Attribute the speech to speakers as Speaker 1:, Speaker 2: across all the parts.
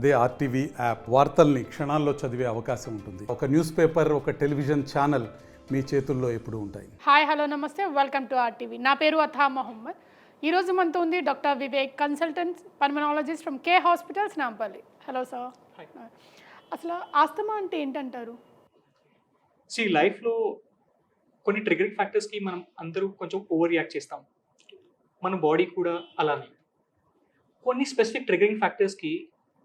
Speaker 1: అదే RTV app వార్తల్ని క్షణాల్లో చదివే అవకాశం ఉంటుంది. ఒక న్యూస్ పేపర్ ఒక టెలివిజన్ ఛానల్ మీ చేతుల్లో ఎప్పుడూ ఉంటాయి.
Speaker 2: హాయ్ హలో నమస్తే. వెల్కమ్ టు ఆర్ టీవీ నా పేరు అథా మొహమ్మద్. ఈరోజు మనతో ఉంది doctor Vivek consultant pulmonologist from K hospitals Nampally. Hello sir. అసలు ఆస్తమా అంటే ఏంటంటారు?
Speaker 3: సి లైఫ్లో కొన్ని ట్రిగరింగ్ ఫ్యాక్టర్స్కి మనం అందరూ కొంచెం ఓవర్ రియాక్ట్ చేస్తాం. మన బాడీ కూడా అలానే. కొన్ని స్పెసిఫిక్ ట్రిగరింగ్ ఫ్యాక్టర్స్కి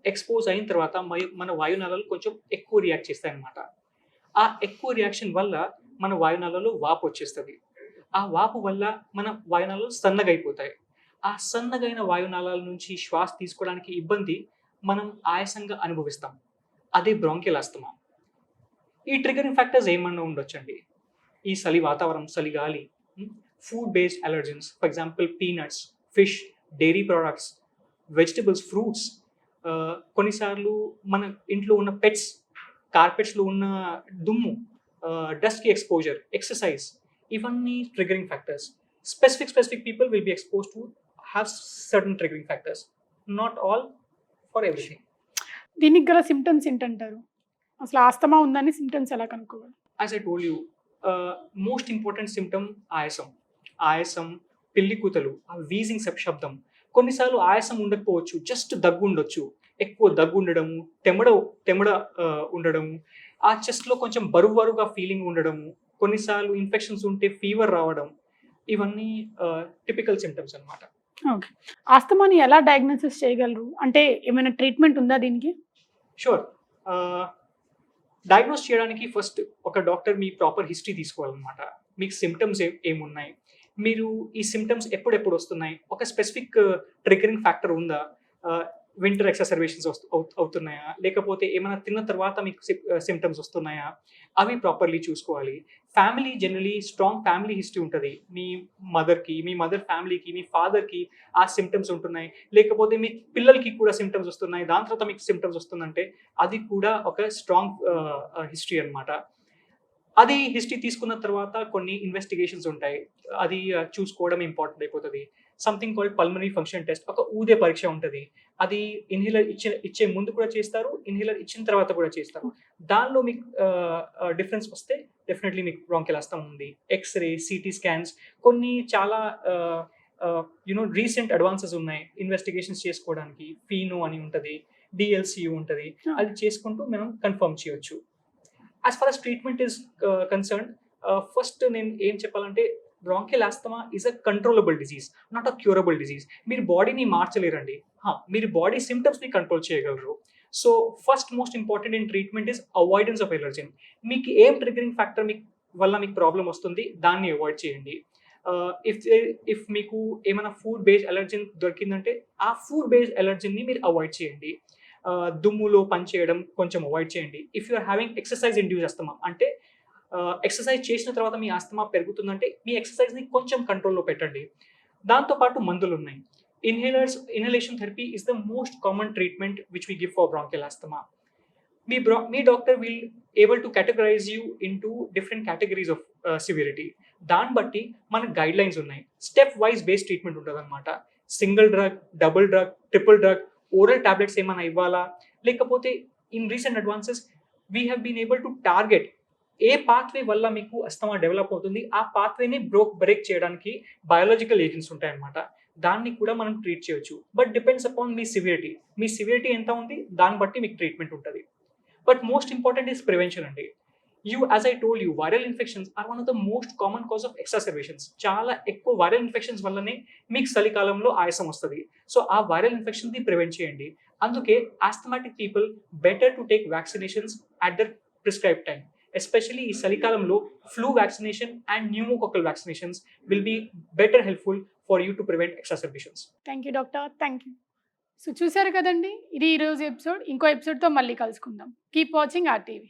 Speaker 3: ఎక్స్పోజ్ అయిన తర్వాత మన వాయునాళాలు కొంచెం ఎక్కువ రియాక్ట్ చేస్తాయి అన్నమాట ఆ ఎక్కువ రియాక్షన్ వల్ల మన వాయునాళాలు వాపు వచ్చేస్తుంది. ఆ వాపు వల్ల మన వాయునాళాలు సన్నగా అయిపోతాయి ఆ సన్నగైన వాయునాళాల నుంచి శ్వాస తీసుకోవడానికి ఇబ్బంది మనం ఆయాసంగా అనుభవిస్తాం. అదే బ్రాంకియల్ అస్తమా ఈ ట్రిగరింగ్ ఫ్యాక్టర్స్ ఏమన్నా ఉండొచ్చండి? ఈ చలి వాతావరణం చలి గాలి food based allergens for example peanuts fish dairy products vegetables fruits కొన్నిసార్లు మన ఇంట్లో ఉన్న పెట్స్ కార్పెట్స్లో ఉన్న దుమ్ము డస్ట్కి ఎక్స్పోజర్ ఎక్సర్సైజ్ ఇవన్నీ triggering factors specific specific people will be expose to have certain triggering factors not all for everything
Speaker 2: దీనికి గల సిమ్టమ్స్ ఏంటంటారు? అసలు ఆస్తమా ఉందని సిమ్టమ్స్ ఎలా కనుక్కోవాలి?
Speaker 3: As I told you most important symptom ఆయాసం. ఆయాసం పిల్లి కూతలు ఆ వీజింగ్ శబ్- శబ్దం. కొన్నిసార్లు ఆయాసం ఉండకపోవచ్చు జస్ట్ దగ్గు ఉండొచ్చు ఎక్కువ దగ్గు ఉండడము తెమడ తెమడ ఆ, ఉండడము ఆ చెస్ట్లో కొంచెం బరువు బరువుగా ఫీలింగ్ ఉండడము కొన్నిసార్లు ఇన్ఫెక్షన్స్ ఉంటే ఫీవర్ రావడం ఇవన్నీ టిపికల్ సిమ్టమ్స్ అన్నమాట.
Speaker 2: ఓకే. ఆస్తమాని ఎలా డయాగ్నోసిస్ చేయగలరు? అంటే ఏమైనా ట్రీట్మెంట్ ఉందా దీనికి?
Speaker 3: షూర్ డయాగ్నోస్ చేయడానికి ఫస్ట్ ఒక డాక్టర్ మీ ప్రాపర్ హిస్టరీ తీసుకోవాలన్నమాట. మీకు సిమ్టమ్స్ ఏమున్నాయి? మీరు ఈ సిమ్టమ్స్ ఎప్పుడెప్పుడు వస్తున్నాయి? ఒక స్పెసిఫిక్ ట్రిగరింగ్ ఫ్యాక్టర్ ఉందా? Uh, వింటర్ ఎక్సర్వేషన్స్ అవుతున్నాయా? లేకపోతే ఏమైనా తిన్న తర్వాత మీకు సిమ్టమ్స్ uh, వస్తున్నాయా? అవి ప్రాపర్లీ చూసుకోవాలి. Family generally strong family history ఉంటుంది. మీ మదర్కి మీ మదర్ ఫ్యామిలీకి మీ ఫాదర్కి ఆ సిమ్టమ్స్ ఉంటున్నాయి. లేకపోతే మీ పిల్లలకి కూడా సిమ్టమ్స్ వస్తున్నాయి. దాని తర్వాత మీకు సిమ్టమ్స్ వస్తుందంటే అది కూడా ఒక స్ట్రాంగ్ హిస్టరీ uh, అన్నమాట. అది హిస్టరీ తీసుకున్న తర్వాత కొన్ని ఇన్వెస్టిగేషన్స్ ఉంటాయి. అది చూసుకోవడం ఇంపార్టెంట్ అయిపోతుంది. Something called pulmonary function test ఒక ఊదే పరీక్ష ఉంటుంది. అది ఇన్హేలర్ ఇచ్చే ఇచ్చే ముందు కూడా చేస్తారు ఇన్హేలర్ ఇచ్చిన తర్వాత కూడా చేస్తారు. దానిలో మీకు డిఫరెన్స్ వస్తే డెఫినెట్లీ మీకు బ్రాంకెలాస్తం ఉంది. ఎక్స్రే సిటీ స్కాన్స్ కొన్ని చాలా యునో రీసెంట్ అడ్వాన్సెస్ ఉన్నాయి ఇన్వెస్టిగేషన్స్ చేసుకోవడానికి. ఫీనో అని ఉంటుంది డిఎల్సియు ఉంటుంది. అది చేసుకుంటూ మనం కన్ఫర్మ్ చేయొచ్చు. As far as treatment is concern first నేను ఏం చెప్పాలంటే bronchial asthma is a controllable disease not a curable disease మీరు బాడీని మార్చలేరండి. మీరు బాడీ సిమ్టమ్స్ని కంట్రోల్ చేయగలరు. So first most important in treatment is avoidance of allergy మీకు ఏం ట్రిగరింగ్ ఫ్యాక్టర్ మీకు వల్ల మీకు ప్రాబ్లం వస్తుంది దాన్ని అవాయిడ్ చేయండి. Uh, ఇఫ్ ఇఫ్ మీకు ఏమైనా ఫుడ్ బేస్డ్ ఎలర్జెన్ దొరికిందంటే ఆ ఫుడ్ బేస్డ్ ఎలర్జీని మీరు అవాయిడ్ చేయండి. దుమ్ములో పనిచేయడం కొంచెం అవాయిడ్ చేయండి. If you are having exercise induce asthma అంటే ఎక్సర్సైజ్ చేసిన తర్వాత మీ ఆస్తమా పెరుగుతుందంటే మీ ఎక్సర్సైజ్ని కొంచెం కంట్రోల్లో పెట్టండి. దాంతోపాటు మందులు ఉన్నాయి. Inhalers inhalation therapy is the most common treatment which we give for bronchial asthma మీ బ్రా మీ doctor will able to categorize you into different categories of severity దాన్ని బట్టి మన గైడ్ లైన్స్ ఉన్నాయి. స్టెప్ వైజ్ బేస్డ్ ట్రీట్మెంట్ ఉంటుంది అనమాట single drug double drug triple drug oral tablets ఏమైనా ఇవ్వాలా? లేకపోతే in recent advances we have been able to target a pathway వల్ల మీకు అస్తమా డెవలప్ అవుతుంది? ఆ పాత్వేని బ్రోక్ బ్రేక్ చేయడానికి బయాలజికల్ ఏజెంట్స్ ఉంటాయన్నమాట. దాన్ని కూడా మనం ట్రీట్ చేయొచ్చు. బట్ డిపెండ్స్ అపాన్ మీ సివిరిటీ మీ సివిరిటీ ఎంత ఉంది? దాన్ని బట్టి మీకు ట్రీట్మెంట్ ఉంటుంది. But most important is prevention అండి. You as I told you viral infections are one of the most common cause of exacerbations చాలా ఎక్కువ వైరల్ ఇన్ఫెక్షన్స్ వల్లనే మీకు చలికాలంలో ఆయాసం వస్తుంది. సో ఆ వైరల్ ఇన్ఫెక్షన్ది ప్రివెంట్ చేయండి. అందుకే asthmatic people better to take vaccinations at the prescribe time especially ఈ చలికాలంలో flu vaccination and pneumococcal vaccinations will be better helpful for you to prevent exacerbations
Speaker 2: thank you doctor thank you so చూసారు కదండి? ఇది ఈరోజు episode ఇంకో ఎపిసోడ్తో మళ్ళీ కలుసుకుందాం. Keep watching RTV